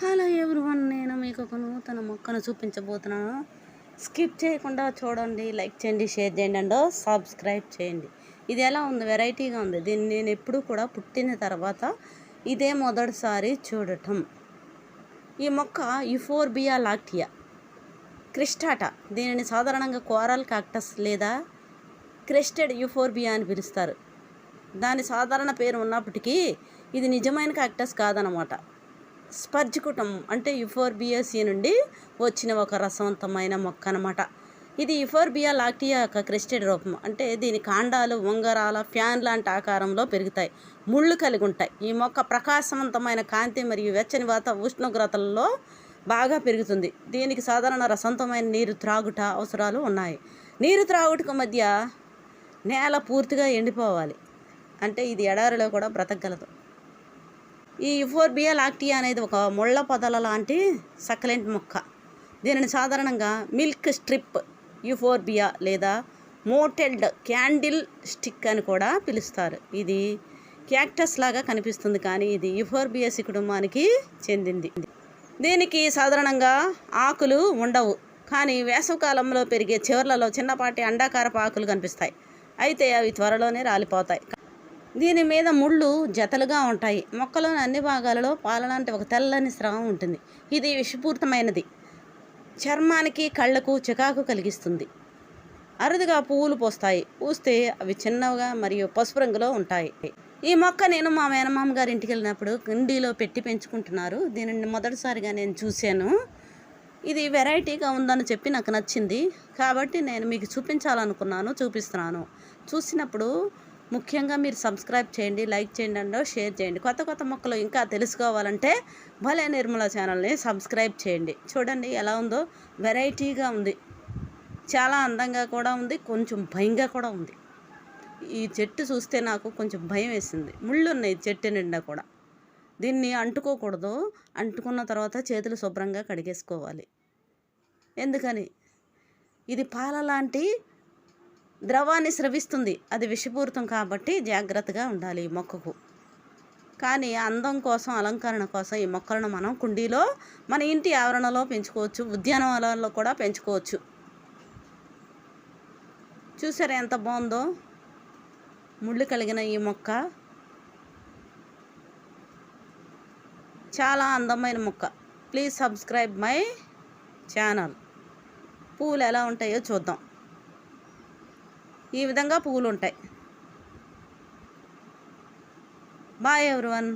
Hello everyone నేను మీకు ఒక నూతన మొక్కను చూపించబోతున్నాను. స్కిప్ చేయకుండా చూడండి లైక్ చేయండి షేర్ చేయండి అండ్ సబ్స్క్రైబ్ చేయండి. ఇది ఎలా ఉంది? వెరైటీగా ఉంది. దీన్ని నేను ఎప్పుడూ కూడా పుట్టిన తర్వాత ఇదే మొదటిసారి చూడటం. ఈ మొక్క యుఫోర్బియా లాక్టియా క్రిస్టాటా. దీనిని సాధారణంగా కోరల్ కాక్టస్ లేదా క్రెస్టెడ్ యుఫోర్బియా అని పిలుస్తారు. దాని సాధారణ పేరు ఉన్నప్పటికీ ఇది నిజమైన కాక్టస్ కాదనమాట. స్పర్జికుటం అంటే యుఫోర్బియాసి నుండి వచ్చిన ఒక రసవంతమైన మొక్క అనమాట ఇది యుఫోర్బియా లాక్టియా యొక్క క్రెస్టెడ్ రూపం. అంటే దీని కాండాలు ఉంగరాల ఫ్యాన్ లాంటి ఆకారంలో పెరుగుతాయి. ముళ్ళు కలిగి ఉంటాయి. ఈ మొక్క ప్రకాశవంతమైన కాంతి మరియు వెచ్చని వాత ఉష్ణోగ్రతలలో బాగా పెరుగుతుంది. దీనికి సాధారణ రసవంతమైన నీరు త్రాగుట అవసరాలు ఉన్నాయి. నీరు త్రాగుటకు మధ్య నేల పూర్తిగా ఎండిపోవాలి. అంటే ఇది ఎడారిలో కూడా బ్రతకగలదు. ఈ యుఫోర్బియా లాక్టియా అనేది ఒక ముళ్ళ పొదల లాంటి సక్కలెంట్ మొక్క. దీనిని సాధారణంగా మిల్క్ స్ట్రిప్ యుఫోర్బియా లేదా మోటెల్డ్ క్యాండిల్ స్టిక్ అని కూడా పిలుస్తారు. ఇది క్యాక్టస్ లాగా కనిపిస్తుంది కానీ ఇది యుఫోర్బియాసి కుటుంబానికి చెందింది. దీనికి సాధారణంగా ఆకులు ఉండవు కానీ వేసవకాలంలో పెరిగే చివర్లలో చిన్నపాటి అండాకారపు ఆకులు కనిపిస్తాయి. అయితే అవి త్వరలోనే రాలిపోతాయి. దీని మీద ముళ్ళు జతలుగా ఉంటాయి. మొక్కలోని అన్ని భాగాలలో పాలలాంటి ఒక తెల్లని స్రావం ఉంటుంది. ఇది విషపూరితమైనది. చర్మానికి కళ్ళకు చికాకు కలిగిస్తుంది. అరుదుగా పువ్వులు పోస్తాయి. పూస్తే అవి చిన్నవిగా మరియు పసుపు రంగులో ఉంటాయి. ఈ మొక్క నేను మా మేనమామ గారి ఇంటికి వెళ్ళినప్పుడు కుండీలో పెట్టి పెంచుకుంటున్నారు. దీనిని మొదటిసారిగా నేను చూశాను. ఇది వెరైటీగా ఉందని చెప్పి నాకు నచ్చింది. కాబట్టి నేను మీకు చూపించాలనుకున్నాను చూపిస్తున్నాను. చూసినప్పుడు ముఖ్యంగా మీరు సబ్స్క్రైబ్ చేయండి లైక్ చేయండి అండ్ షేర్ చేయండి. కొత్త కొత్త మొక్కలు ఇంకా తెలుసుకోవాలంటే భలే నిర్మల ఛానల్ని సబ్స్క్రైబ్ చేయండి. చూడండి ఎలా ఉందో వెరైటీగా ఉంది. చాలా అందంగా కూడా ఉంది కొంచెం భయంగా కూడా ఉంది. ఈ చెట్టు చూస్తే నాకు కొంచెం భయం వేసింది. ముళ్ళు ఉన్నాయి చెట్టు నిండా కూడా. దీన్ని అంటుకోకూడదు. అంటుకున్న తర్వాత చేతులు శుభ్రంగా కడిగేసుకోవాలి. ఎందుకని? ఇది పాల లాంటి ద్రవాన్ని స్రవిస్తుంది. అది విషపూరితం కాబట్టి జాగ్రత్తగా ఉండాలి ఈ మొక్కకు. కానీ అందం కోసం అలంకరణ కోసం ఈ మొక్కలను మనం కుండీలో మన ఇంటి ఆవరణలో పెంచుకోవచ్చు. ఉద్యానవనాలలో కూడా పెంచుకోవచ్చు. చూసారా ఎంత బాగుందో? ముళ్ళు కలిగిన ఈ మొక్క. చాలా అందమైన మొక్క. Please subscribe my channel. పూలు ఎలా ఉంటాయో చూద్దాం. ఈ విధంగా పువ్వులు ఉంటాయి బాయ్ ఎవ్రీవన్